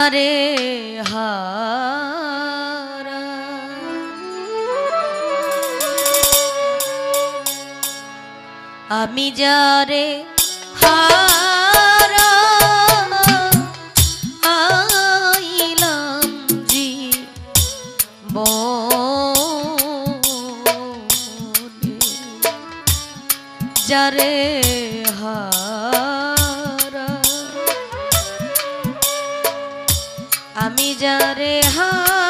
আরে হারা আমি যারে হারা আইলাম জি যারে হারা जा रे हाँ।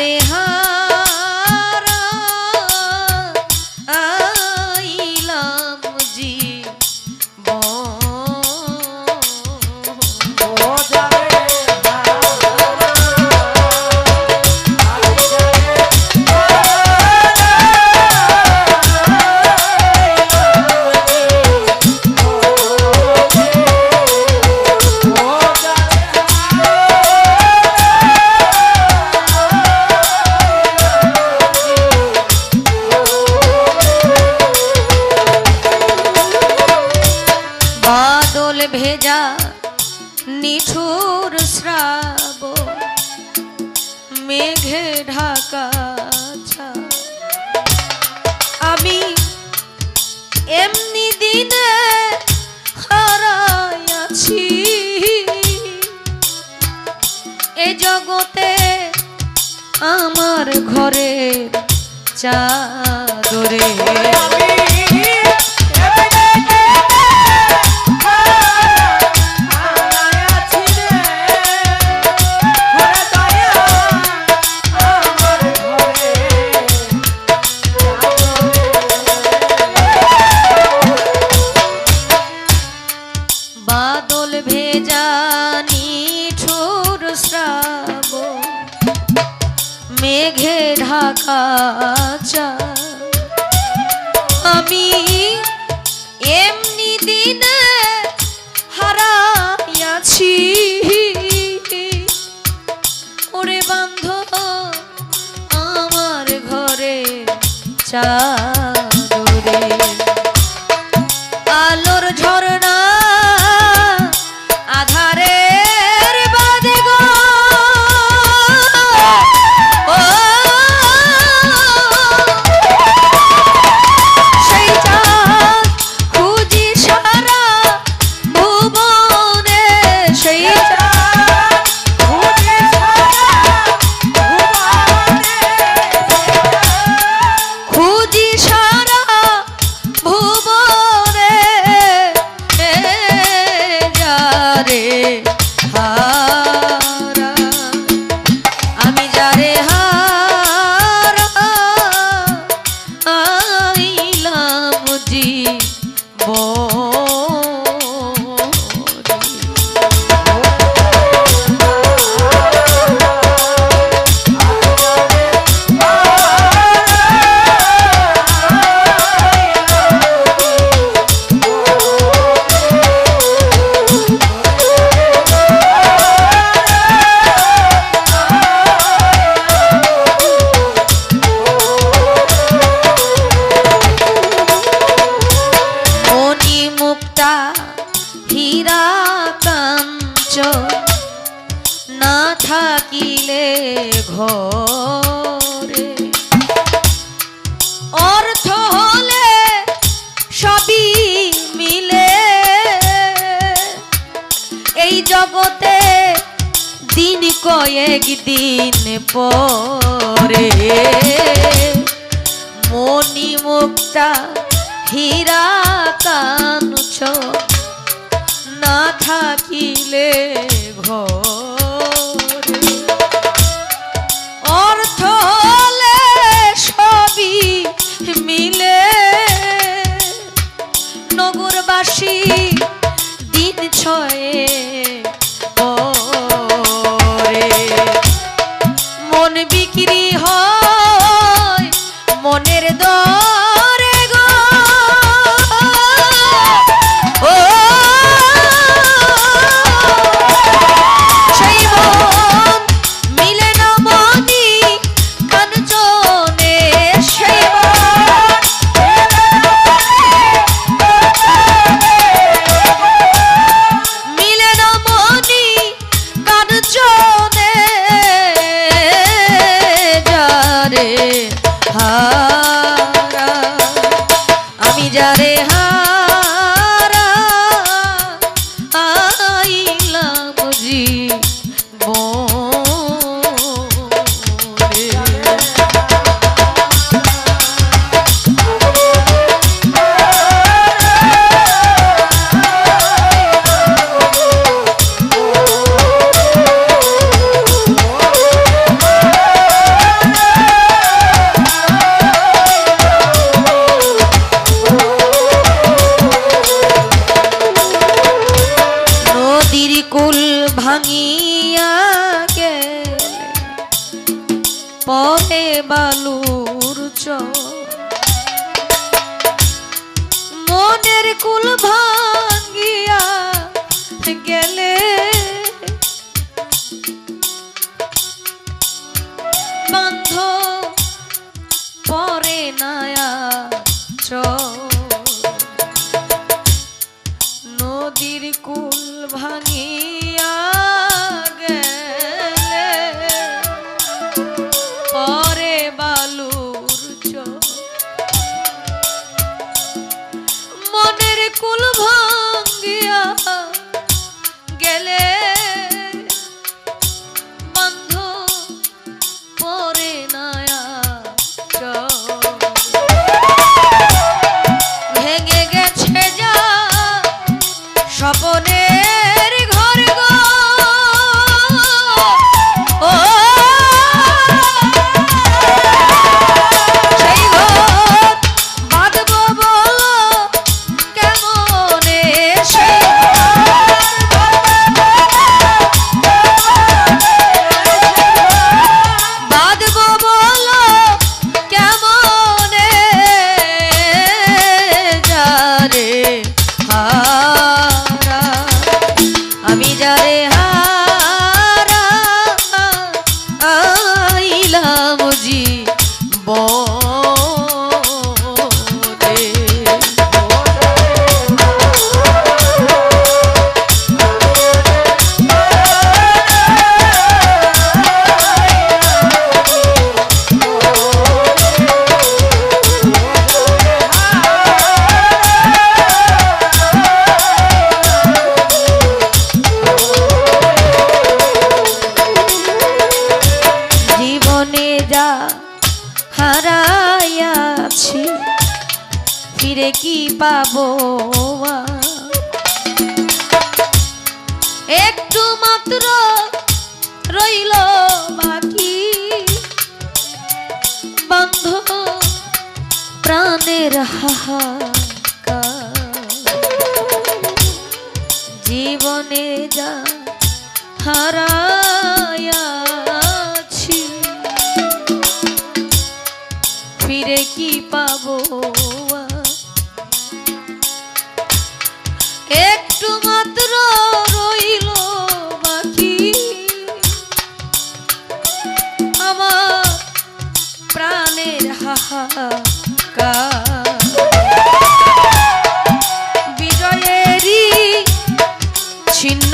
हरे हाँ জগতে আমার ঘরে চাদরে। মুক্তা হীরা কাঞ্চ না থাকিলে ঘরে। অর্থ হলে সবই মিলে। এই জগতে দিন কয়েক দিন পরে। মণি মুক্তা হীরা হীরাকাঞ্চ না থাকিলে ঘর অর্থ হলে সবই মিলে। নগরবাসী কুল ভাই একটু মাত্র রইল বাকি। বন্ধ, প্রাণের হাহা জীবনে যা হারায়াছি, ফিরে কি পাবো একটু মাত্র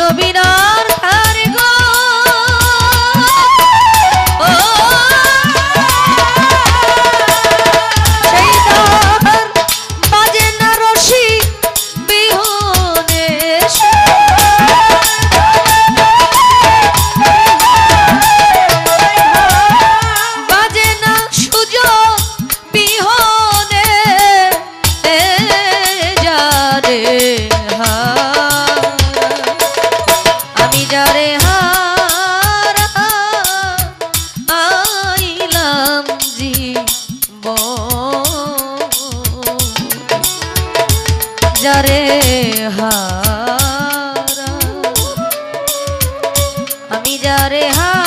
নবীর আমি যারে